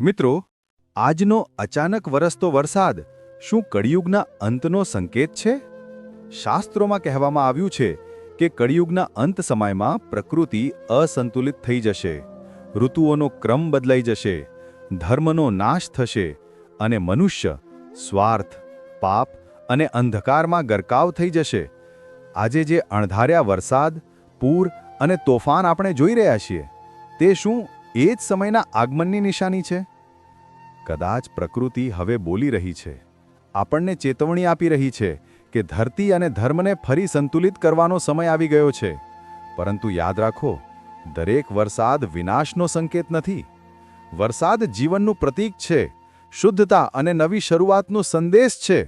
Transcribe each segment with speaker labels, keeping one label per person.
Speaker 1: મિત્રો, આજનો અચાનક વરસતો વરસાદ શું કળિયુગના અંતનો સંકેત છે? શાસ્ત્રોમાં કહેવામાં આવ્યું છે કે કળિયુગના અંત સમયમાં પ્રકૃતિ અસંતુલિત થઈ જશે, ઋતુઓનો ક્રમ બદલાઈ જશે, ધર્મનો નાશ થશે અને મનુષ્ય સ્વાર્થ, પાપ અને અંધકારમાં ગરકાવ થઈ જશે. આજે જે અણધાર્યા વરસાદ, પૂર અને તોફાન આપણે જોઈ રહ્યા છીએ, તે શું એ જ સમયના આગમનની નિશાની છે? કદાચ પ્રકૃતિ હવે બોલી રહી છે. આપણને ચેતવણી આપી રહી છે કે ધરતી અને ધર્મને ફરી સંતુલિત કરવાનો સમય આવી ગયો છે. પરંતુ યાદ રાખો, દરેક વરસાદ વિનાશનો સંકેત નથી. વરસાદ જીવનનું પ્રતીક છે, શુદ્ધતા અને નવી શરૂઆતનો સંદેશ છે.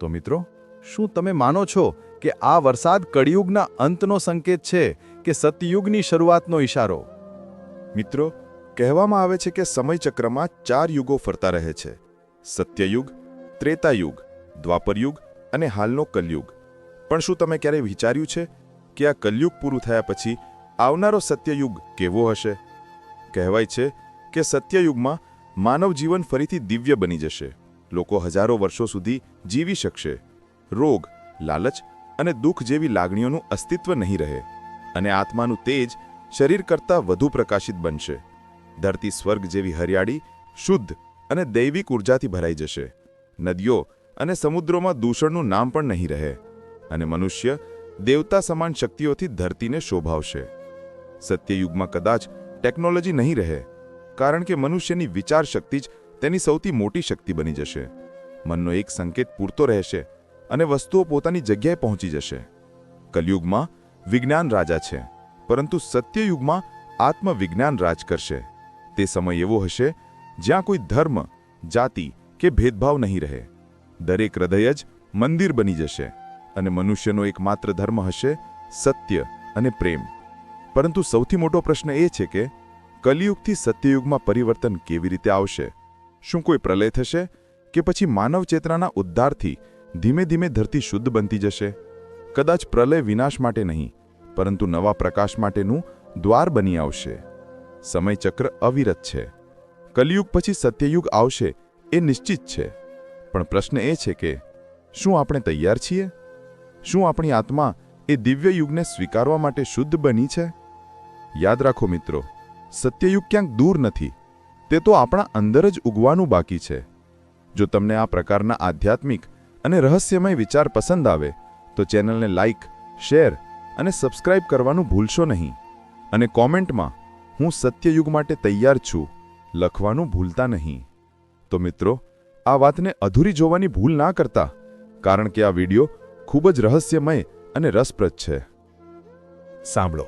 Speaker 1: તો મિત્રો, શું તમે માનો છો કે આ વરસાદ કળિયુગના અંતનો સંકેત છે કે સતયુગની શરૂઆતનો ઇશારો
Speaker 2: મિત્રો, કહેવામાં આવે છે કે સમયચક્રમાં ચાર યુગો ફરતા રહે છે. સત્યયુગ, ત્રેતાયુગ, દ્વાપરયુગ અને હાલનો કલયુગ. પણ શું તમે ક્યારેય વિચાર્યું છે કે આ કલયુગ પૂરું થયા પછી આવનારો સત્યયુગ કેવો હશે? કહેવાય છે કે સત્યયુગમાં માનવ જીવન ફરીથી દિવ્ય બની જશે. લોકો હજારો વર્ષો સુધી જીવી શકશે. રોગ, લાલચ અને દુઃખ જેવી લાગણીઓનું અસ્તિત્વ નહીં રહે. અને આત્માનું તેજ શરીર કરતાં વધુ પ્રકાશિત બનશે. ધરતી સ્વર્ગ જેવી હરિયાળી, શુદ્ધ અને દૈવિક ઉર્જાથી ભરાઈ જશે. નદીઓ અને સમુદ્રોમાં દૂષણનું નામ પણ નહીં રહે અને મનુષ્ય દેવતા સમાન શક્તિઓથી ધરતીને શોભાવશે. સત્યયુગમાં કદાચ ટેકનોલોજી નહીં રહે, કારણ કે મનુષ્યની વિચાર શક્તિ જ તેની સૌથી મોટી શક્તિ બની જશે. મનનો એક સંકેત પૂરતો રહેશે અને વસ્તુઓ પોતાની જગ્યાએ પહોંચી જશે. કલયુગમાં વિજ્ઞાન રાજા છે. પરંતુ સત્યયુગમાં આત્મવિજ્ઞાન રાજ કરશે. તે સમય એવો હશે, જ્યાં કોઈ ધર્મ, જાતિ કે ભેદભાવ નહીં રહે. દરેક હૃદય જ મંદિર બની જશે અને મનુષ્યનો એકમાત્ર ધર્મ હશે સત્ય અને પ્રેમ. પરંતુ સૌથી મોટો પ્રશ્ન એ છે કે, કલિયુગથી સત્યયુગમાં પરિવર્તન કેવી રીતે આવશે? શું કોઈ પ્રલય થશે કે પછી માનવ ચેતનાના ઉદ્ધારથી ધીમે ધીમે ધરતી શુદ્ધ બનતી જશે? કદાચ પ્રલય વિનાશ માટે નહીં પરંતુ નવા પ્રકાશ માટેનું દ્વાર બની આવશે. સમયચક્ર અવિરત છે. કલિયુગ પછી સત્યયુગ આવશે એ નિશ્ચિત છે. પણ પ્રશ્ન એ છે કે, શું આપણે તૈયાર છીએ? શું આપણી આત્મા એ દિવ્ય યુગને સ્વીકારવા માટે શુદ્ધ બની છે? યાદ રાખો મિત્રો, સત્યયુગ ક્યાંક દૂર નથી. તે તો આપણા અંદર જ ઉગવાનું બાકી છે. જો તમને આ પ્રકારના આધ્યાત્મિક અને રહસ્યમય વિચાર પસંદ આવે, તો ચેનલને લાઇક શેર અને સબસ્ક્રાઇબ કરવાનું ભૂલશો નહીં. અને કોમેન્ટમાં, હું સત્યયુગ માટે તૈયાર છું લખવાનું ભૂલતા નહીં. તો મિત્રો, આ વાતને અધૂરી જોવાની ભૂલ ના કરતા, કારણ કે આ વિડિયો ખૂબ જ રહસ્યમય અને રસપ્રદ છે.
Speaker 3: સાંભળો.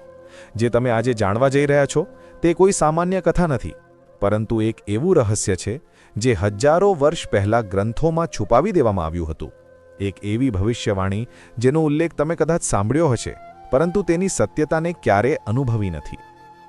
Speaker 3: જે તમે આજે જાણવા જઈ રહ્યા છો, તે કોઈ સામાન્ય કથા નથી, પરંતુ એક એવું રહસ્ય છે, જે હજારો વર્ષ પહેલાં ગ્રંથોમાં છુપાવી દેવામાં આવ્યું હતું. એક એવી ભવિષ્યવાણી, જેનો ઉલ્લેખ તમે કદાચ સાંભળ્યો હશે. પરંતુ તેની સત્યતાને ક્યારે અનુભવી નથી.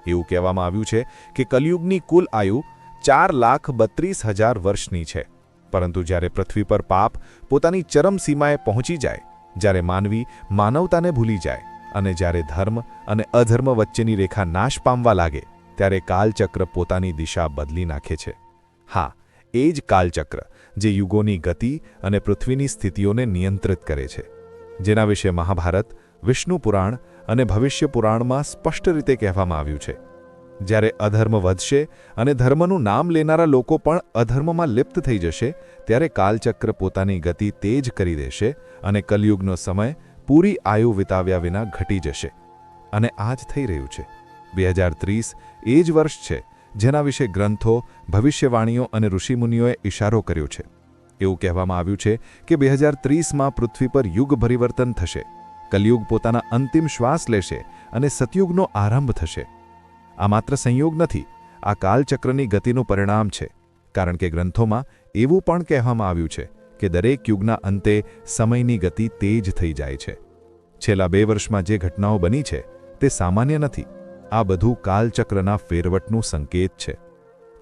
Speaker 3: એવું કહેવામાં આવ્યું છે કે કલયુગની કુલ આયુ ચાર લાખ બત્રીસ હજાર વર્ષની છે. પરંતુ જ્યારે પૃથ્વી પર પાપ પોતાની ચરમસીમાએ પહોંચી જાય, જ્યારે માનવી માનવતાને ભૂલી જાય અને જ્યારે ધર્મ અને અધર્મ વચ્ચેની રેખા નાશ પામવા લાગે, ત્યારે કાલચક્ર પોતાની દિશા બદલી નાખે છે. હા, એ જ કાલચક્ર જે યુગોની ગતિ અને પૃથ્વીની સ્થિતિઓને નિયંત્રિત કરે છે. જેના વિશે મહાભારત વિષ્ણુ પુરાણ અને ભવિષ્ય પુરાણમાં સ્પષ્ટ રીતે કહેવામાં આવ્યું છે. જ્યારે અધર્મ વધશે અને ધર્મનું નામ લેનારા લોકો પણ અધર્મમાં લિપ્ત થઈ જશે, ત્યારે કાલચક્ર પોતાની ગતિ તેજ કરી દેશે અને કલયુગનો સમય પૂરી આયુ વિતાવ્યા વિના ઘટી જશે. અને આ જ થઈ રહ્યું છે. બે હજાર ત્રીસ એ જ વર્ષ છે જેના વિશે ગ્રંથો, ભવિષ્યવાણીઓ અને ઋષિમુનિઓએ ઇશારો કર્યો છે. એવું કહેવામાં આવ્યું છે કે બે હજાર ત્રીસમાં પૃથ્વી પર યુગ પરિવર્તન થશે. કલયુગ પોતાના અંતિમ શ્વાસ લેશે અને સતયુગનો આરંભ થશે. આ માત્ર સંયોગ નથી, આ કાલચક્રની ગતિનું પરિણામ છે, કારણ કે ગ્રંથોમાં એવું પણ કહેવામાં આવ્યું છે કે દરેક યુગના અંતે સમયની ગતિ તેજ થઈ જાય છે. છેલ્લા બે વર્ષમાં જે ઘટનાઓ બની છે, તે સામાન્ય નથી. આ બધું કાલચક્રના ફેરવટનું સંકેત છે.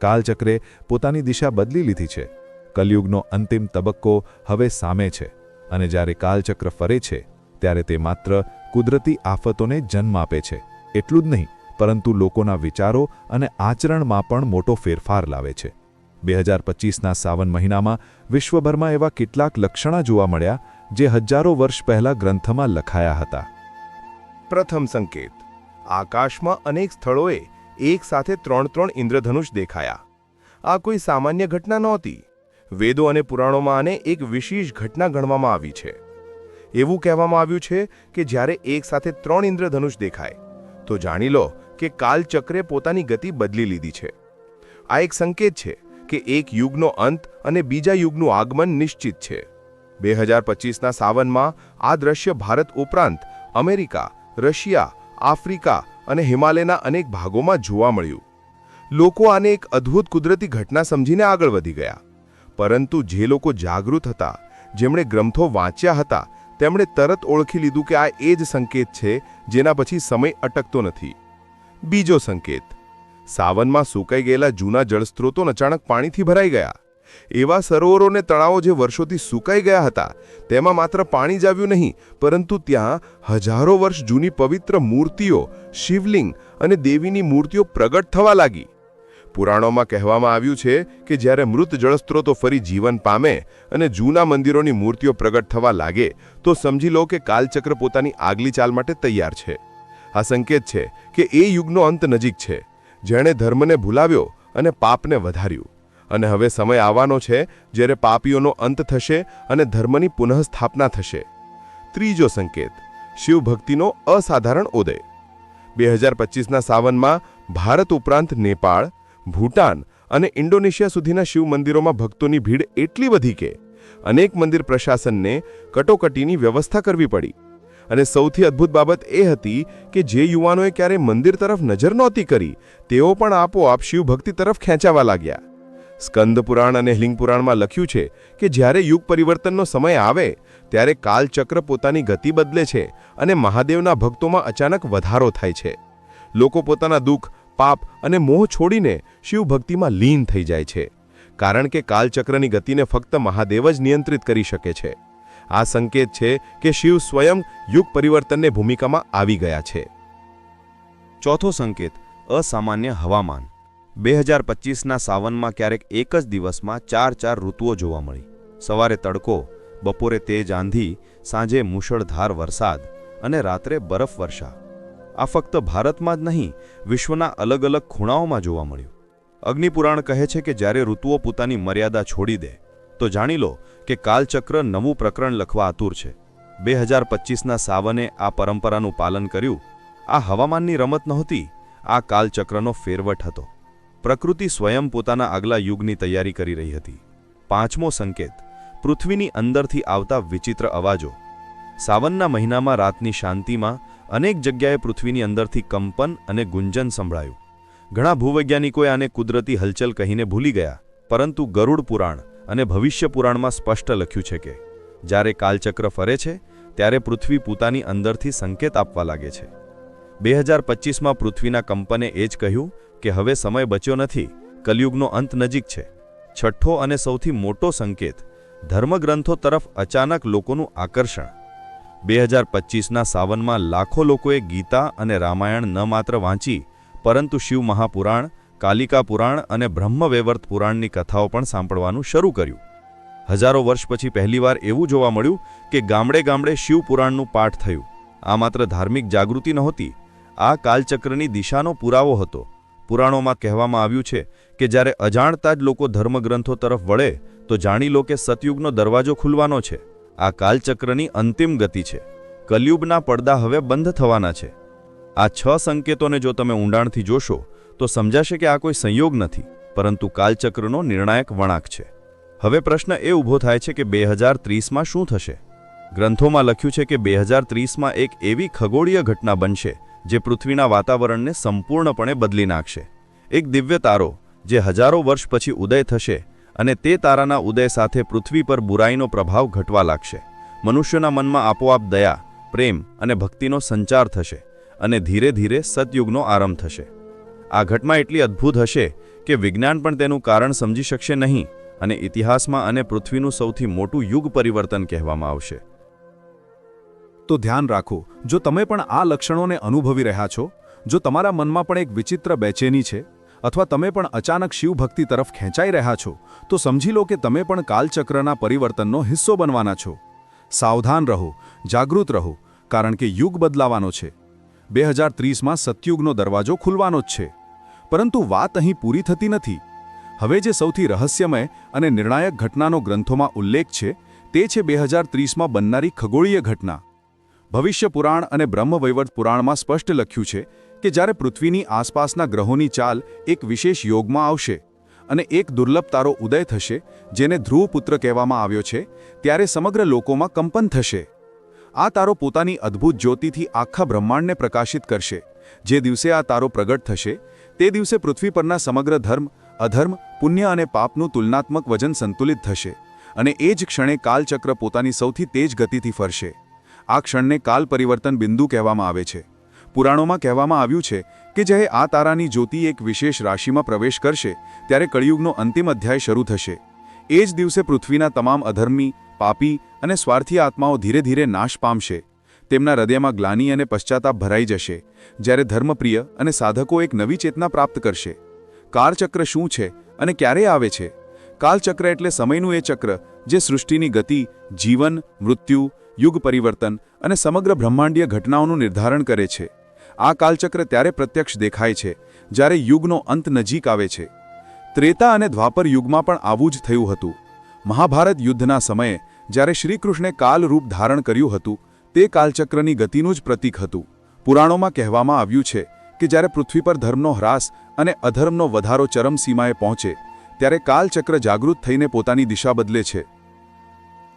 Speaker 3: કાલચક્રે પોતાની દિશા બદલી લીધી છે. કલયુગનો અંતિમ તબક્કો હવે સામે છે અને જ્યારે કાલચક્ર ફરે છે ત્યારે તે માત્ર કુદરતી આફતોને જન્મ આપે છે. એટલું જ નહીં, પરંતુ લોકોના વિચારો અને આચરણમાં પણ મોટો ફેરફાર લાવે છે. બે હજાર પચીસના સાવન મહિનામાં વિશ્વભરમાં એવા કેટલાક લક્ષણા જોવા મળ્યા, જે હજારો વર્ષ પહેલા ગ્રંથમાં લખાયા હતા.
Speaker 2: પ્રથમ સંકેત, આકાશમાં અનેક સ્થળોએ એક સાથે ત્રણ ત્રણ ઇન્દ્રધનુષ દેખાયા. આ કોઈ સામાન્ય ઘટના નહોતી. વેદો અને પુરાણોમાં આને એક વિશેષ ઘટના ગણવામાં આવી છે. એવું કહેવામાં આવ્યું છે કે જ્યારે એક સાથે ત્રણ ઇન્દ્રધનુષ દેખાય, તો જાણી લો કે કાલચક્રે પોતાની ગતિ બદલી લીધી છે. આ એક સંકેત છે કે એક યુગનો અંત અને બીજા યુગનું આગમન નિશ્ચિત છે. બે હજાર પચીસના સાવનમાં આ દ્રશ્ય ભારત ઉપરાંત અમેરિકા, રશિયા, આફ્રિકા અને હિમાલયના અનેક ભાગોમાં જોવા મળ્યું. લોકો આને એક અદ્ભુત કુદરતી ઘટના સમજીને આગળ વધી ગયા. પરંતુ જે લોકો જાગૃત હતા, જેમણે ગ્રંથો વાંચ્યા હતા તેમણે તરત ઓળખી લીધું કે આ એ જ સંકેત છે, જેના પછી સમય અટકતો નથી. બીજો સંકેત, સાવનમાં સુકાઈ ગયેલા જૂના જળસ્ત્રોતો અચાનક પાણીથી ભરાઈ ગયા. એવા સરોવરો ને તળાવો જે વર્ષોથી સુકાઈ ગયા હતા, તેમાં માત્ર પાણી જ આવ્યું નહીં, પરંતુ ત્યાં હજારો વર્ષ જૂની પવિત્ર મૂર્તિઓ, શિવલિંગ અને દેવીની મૂર્તિઓ પ્રગટ થવા લાગી. પુરાણોમાં કહેવામાં આવ્યું છે કે જ્યારે મૃત જળસ્ત્રોતો ફરી જીવન પામે અને જૂના મંદિરોની મૂર્તિઓ પ્રગટ થવા લાગે, તો સમજી લો કે કાલચક્ર પોતાની આગલી ચાલ માટે તૈયાર છે. આ સંકેત છે કે એ યુગનો અંત નજીક છે. જેણે ધર્મને ભૂલાવ્યો અને પાપને વધાર્યું. અને હવે સમય આવવાનો છે જ્યારે પાપીઓનો અંત થશે અને ધર્મની પુનઃસ્થાપના થશે. ત્રીજો સંકેત, શિવભક્તિનો અસાધારણ ઉદય. બે હજાર પચીસના સાવનમાં ભારત ઉપરાંત નેપાળ ભૂટાન અને ઇન્ડોનેશિયા સુધીના શિવ મંદિરોમાં ભક્તોની ભીડ એટલી વધી કે અનેક મંદિર પ્રશાસનને કટોકટીની વ્યવસ્થા કરવી પડી. અને સૌથી અદ્ભુત બાબત એ હતી કે જે યુવાનોએ ક્યારેય મંદિર તરફ નજર નહોતી કરી, તેઓ પણ આપોઆપ શિવભક્તિ તરફ ખેંચાવા લાગ્યા. સ્કંદ પુરાણ અને લિંગ પુરાણમાં લખ્યું છે કે જ્યારે યુગ પરિવર્તનનો સમય આવે, ત્યારે કાલચક્ર પોતાની ગતિ બદલે છે અને મહાદેવના ભક્તોમાં અચાનક વધારો થાય છે. લોકો પોતાના દુઃખ પાપ અને મોહ છોડીને શિવભક્તિમાં લીન થઈ જાય છે. કારણ કે કાલચક્રની ગતિને ફક્ત મહાદેવ જ નિયંત્રિત કરી શકે છે. આ સંકેત છે કે શિવ સ્વયં યુગ પરિવર્તનની ભૂમિકામાં આવી ગયા છે.
Speaker 1: ચોથો સંકેત, અસામાન્ય હવામાન. બે હજાર પચીસના સાવનમાં ક્યારેક એક જ દિવસમાં ચાર ચાર ઋતુઓ જોવા મળી. સવારે તડકો, બપોરે તેજ આંધી, સાંજે મુશળધાર વરસાદ અને રાત્રે બરફ વર્ષા. આ ફક્ત ભારતમાં જ નહીં, વિશ્વના અલગ અલગ ખૂણાઓમાં જોવા મળ્યું. અગ્નિપુરાણ કહે છે કે જ્યારે ઋતુઓ પોતાની મર્યાદા છોડી દે, તો જાણી લો કે કાલચક્ર નવું પ્રકરણ લખવા આતુર છે. બે હજાર પચીસના સાવને આ પરંપરાનું પાલન કર્યું. આ હવામાનની રમત નહોતી, આ કાલચક્રનો ફેરવટ હતો. પ્રકૃતિ સ્વયં પોતાના આગલા યુગની તૈયારી કરી રહી હતી. પાંચમો સંકેત, પૃથ્વીની અંદરથી આવતા વિચિત્ર અવાજો. સાવનના મહિનામાં રાતની શાંતિમાં અનેક જગ્યાએ પૃથ્વીની અંદરથી કંપન અને ગુંજન સંભળાયું. ઘણા ભૂવૈજ્ઞાનિકોએ આને કુદરતી હલચલ કહીને ભૂલી ગયા, પરંતુ ગરુડ પુરાણ અને ભવિષ્ય પુરાણમાં સ્પષ્ટ લખ્યું છે કે, જ્યારે કાલચક્ર ફરે છે, ત્યારે પૃથ્વી પોતાની અંદરથી સંકેત આપવા લાગે છે. બે હજાર પચીસમાં પૃથ્વીના કંપને એ જ કહ્યું કે, હવે સમય બચ્યો નથી, કલયુગનો અંત નજીક છે. છઠ્ઠો અને સૌથી મોટો સંકેત ધર્મગ્રંથો તરફ અચાનક લોકોનું આકર્ષણ બે હજાર પચીસના સાવનમાં લાખો લોકોએ ગીતા અને રામાયણ ન માત્ર વાંચી, પરંતુ શિવ મહાપુરાણ, કાલિકા પુરાણ અને બ્રહ્મવૈવર્ત પુરાણની કથાઓ પણ સાંભળવાનું શરૂ કર્યું. હજારો વર્ષ પછી પહેલીવાર એવું જોવા મળ્યું કે ગામડે ગામડે શિવપુરાણનું પાઠ થયું. આ માત્ર ધાર્મિક જાગૃતિ નહોતી, આ કાલચક્રની દિશાનો પુરાવો હતો. પુરાણોમાં કહેવામાં આવ્યું છે કે જ્યારે અજાણતા જ લોકો ધર્મગ્રંથો તરફ વળે, તો જાણી લો કે સતયુગનો દરવાજો ખુલવાનો છે. આ કાલચક્રની અંતિમ ગતિ છે. કલયુગના પડદા હવે બંધ થવાના છે. આ છ સંકેતોને જો તમે ઊંડાણથી જોશો, તો સમજાશે કે આ કોઈ સંયોગ નથી, પરંતુ કાલચક્રનો નિર્ણાયક વળાંક છે. હવે પ્રશ્ન એ ઊભો થાય છે કે બે હજાર ત્રીસમાં શું થશે? ગ્રંથોમાં લખ્યું છે કે બે હજાર ત્રીસમાં એક એવી ખગોળીય ઘટના બનશે, જે પૃથ્વીના વાતાવરણને સંપૂર્ણપણે બદલી નાખશે. એક દિવ્ય તારો, જે હજારો વર્ષ પછી ઉદય થશે અને તે તારાના ઉદય સાથે પૃથ્વી પર બુરાઈનો પ્રભાવ ઘટવા લાગશે. મનુષ્યના મનમાં આપોઆપ દયા, પ્રેમ અને ભક્તિનો સંચાર થશે અને ધીરે ધીરે સતયુગનો આરંભ થશે. આ ઘટના એટલી અદ્ભુત હશે કે વિજ્ઞાન પણ તેનું કારણ સમજી શકશે નહીં અને ઇતિહાસમાં અને પૃથ્વીનું સૌથી મોટું યુગ પરિવર્તન કહેવામાં આવશે.
Speaker 4: તો ધ્યાન રાખો, જો તમે પણ આ લક્ષણોને અનુભવી રહ્યા છો, જો તમારા મનમાં પણ એક વિચિત્ર બેચેની છે
Speaker 3: અથવા તમે પણ અચાનક શિવભક્તિ તરફ ખેંચાઈ રહ્યા છો, તો સમજી લો કે તમે પણ કાલચક્રના પરિવર્તનનો હિસ્સો બનવાના છો. સાવધાન રહો, જાગૃત રહો, કારણ કે યુગ બદલાવાનો છે. બે હજાર ત્રીસમાં સતયુગનો દરવાજો ખુલવાનો જ છે. પરંતુ વાત અહીં પૂરી થતી નથી. હવે જે સૌથી રહસ્યમય અને નિર્ણાયક ઘટનાનો ગ્રંથોમાં ઉલ્લેખ છે, તે છે બે હજાર ત્રીસમાં બનનારી ખગોળીય ઘટના. ભવિષ્ય પુરાણ અને બ્રહ્મવૈવર્ત પુરાણમાં સ્પષ્ટ લખ્યું છે કે જ્યારે પૃથ્વીની આસપાસના ગ્રહોની ચાલ એક વિશેષ યોગમાં આવશે અને એક દુર્લભ તારો ઉદય થશે, જેને ધ્રુવપુત્ર કહેવામાં આવ્યો છે, ત્યારે સમગ્ર લોકોમાં કંપન થશે. આ તારો પોતાની અદ્ભુત જ્યોતિથી આખા બ્રહ્માંડને પ્રકાશિત કરશે. જે દિવસે આ તારો પ્રગટ થશે, તે દિવસે પૃથ્વી પરના સમગ્ર ધર્મ, અધર્મ, પુણ્ય અને પાપનું તુલનાત્મક વજન સંતુલિત થશે અને એ જ ક્ષણે કાલચક્ર પોતાની સૌથી તેજ ગતિથી ફરશે. આ ક્ષણને કાલ પરિવર્તન બિંદુ કહેવામાં આવે છે. પુરાણોમાં કહેવામાં આવ્યું છે કે જ્યારે આ તારાની જ્યોતિ એક વિશેષ રાશિમાં પ્રવેશ કરશે, ત્યારે કળિયુગનો અંતિમ અધ્યાય શરૂ થશે. એ જ દિવસે પૃથ્વીના તમામ અધર્મી, પાપી અને સ્વાર્થી આત્માઓ ધીરે ધીરે નાશ પામશે. તેમના હૃદયમાં ગ્લાની અને પશ્ચાતાપ ભરાઈ જશે, જ્યારે ધર્મપ્રિય અને સાધકો એક નવી ચેતના પ્રાપ્ત કરશે. કાળચક્ર શું છે અને ક્યારે આવે છે? કાલચક્ર એટલે સમયનું એ ચક્ર જે સૃષ્ટિની ગતિ, જીવન, મૃત્યુ, યુગ પરિવર્તન અને સમગ્ર બ્રહ્માંડીય ઘટનાઓનું નિર્ધારણ કરે છે. આ કાલચક્ર ત્યારે પ્રત્યક્ષ દેખાય છે, જ્યારે યુગનો અંત નજીક આવે છે. ત્રેતા અને દ્વાપર યુગમાં પણ આવું જ થયું હતું. મહાભારત યુદ્ધના સમયે, જ્યારે શ્રીકૃષ્ણે કાલરૂપ ધારણ કર્યું હતું, તે કાલચક્રની ગતિનું જ પ્રતીક હતું. પુરાણોમાં કહેવામાં આવ્યું છે કે જ્યારે પૃથ્વી પર ધર્મનો હ્રાસ અને અધર્મનો વધારો ચરમસીમાએ પહોંચે, ત્યારે કાલચક્ર જાગૃત થઈને પોતાની દિશા બદલે છે.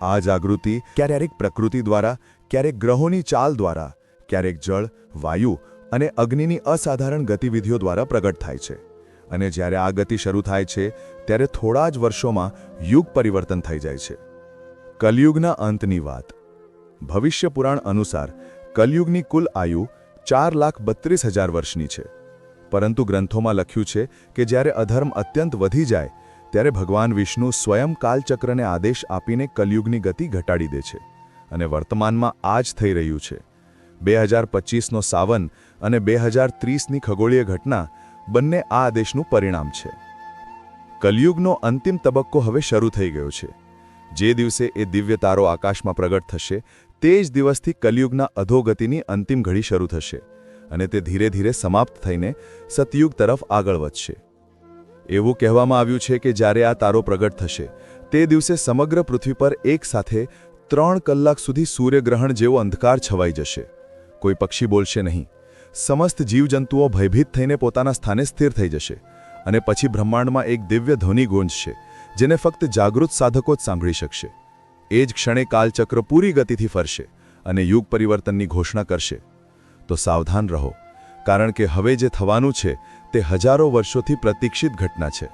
Speaker 5: આ જાગૃતિ ક્યારેક પ્રકૃતિ દ્વારા, ક્યારેક ગ્રહોની ચાલ દ્વારા, ક્યારેક જળ, વાયુ અને અગ્નિની અસાધારણ ગતિવિધિઓ દ્વારા પ્રગટ થાય છે. અને જ્યારે આ ગતિ શરૂ થાય છે, ત્યારે થોડા જ વર્ષોમાં યુગ પરિવર્તન થઈ જાય છે. કલયુગના અંતની વાત. ભવિષ્ય પુરાણ અનુસાર, કલયુગની કુલ આયુ ચાર લાખ બત્રીસ હજાર વર્ષની છે. પરંતુ ગ્રંથોમાં લખ્યું છે કે જ્યારે અધર્મ અત્યંત વધી જાય, ત્યારે ભગવાન વિષ્ણુ સ્વયં કાલચક્રને આદેશ આપીને કલયુગની ગતિ ઘટાડી દે છે. અને વર્તમાનમાં આ જ થઈ રહ્યું છે. બે હજાર પચીસનો સાવન અને બે હજાર ત્રીસની ખગોળીય ઘટના બંને આ આદેશનું પરિણામ છે. કલયુગનો અંતિમ તબક્કો હવે શરૂ થઈ ગયો છે. જે દિવસે એ દિવ્ય તારો આકાશમાં પ્રગટ થશે, તે જ દિવસથી કલયુગના અધોગતિની અંતિમ ઘડી શરૂ થશે અને તે ધીરે ધીરે સમાપ્ત થઈને સતયુગ તરફ આગળ વધશે. એવું કહેવામાં આવ્યું છે કે જ્યારે આ તારો પ્રગટ થશે, તે દિવસે સમગ્ર પૃથ્વી પર એકસાથે ત્રણ કલાક સુધી સૂર્યગ્રહણ જેવો અંધકાર છવાઈ જશે. કોઈ પક્ષી બોલશે નહીં. સમસ્ત જીવજંતુઓ ભયભીત થઈને પોતાના સ્થાને સ્થિર થઈ જશે અને પછી બ્રહ્માંડમાં એક દિવ્ય ધ્વનિ ગુંજશે, જેને ફક્ત જાગૃત સાધકો જ સાંભળી શકશે. એ જ ક્ષણે કાલચક્ર પૂરી ગતિથી ફરશે અને યુગ પરિવર્તનની ઘોષણા કરશે. તો સાવધાન રહો, કારણ કે હવે જે થવાનું છે તે હજારો વર્ષોથી પ્રતીક્ષિત ઘટના છે.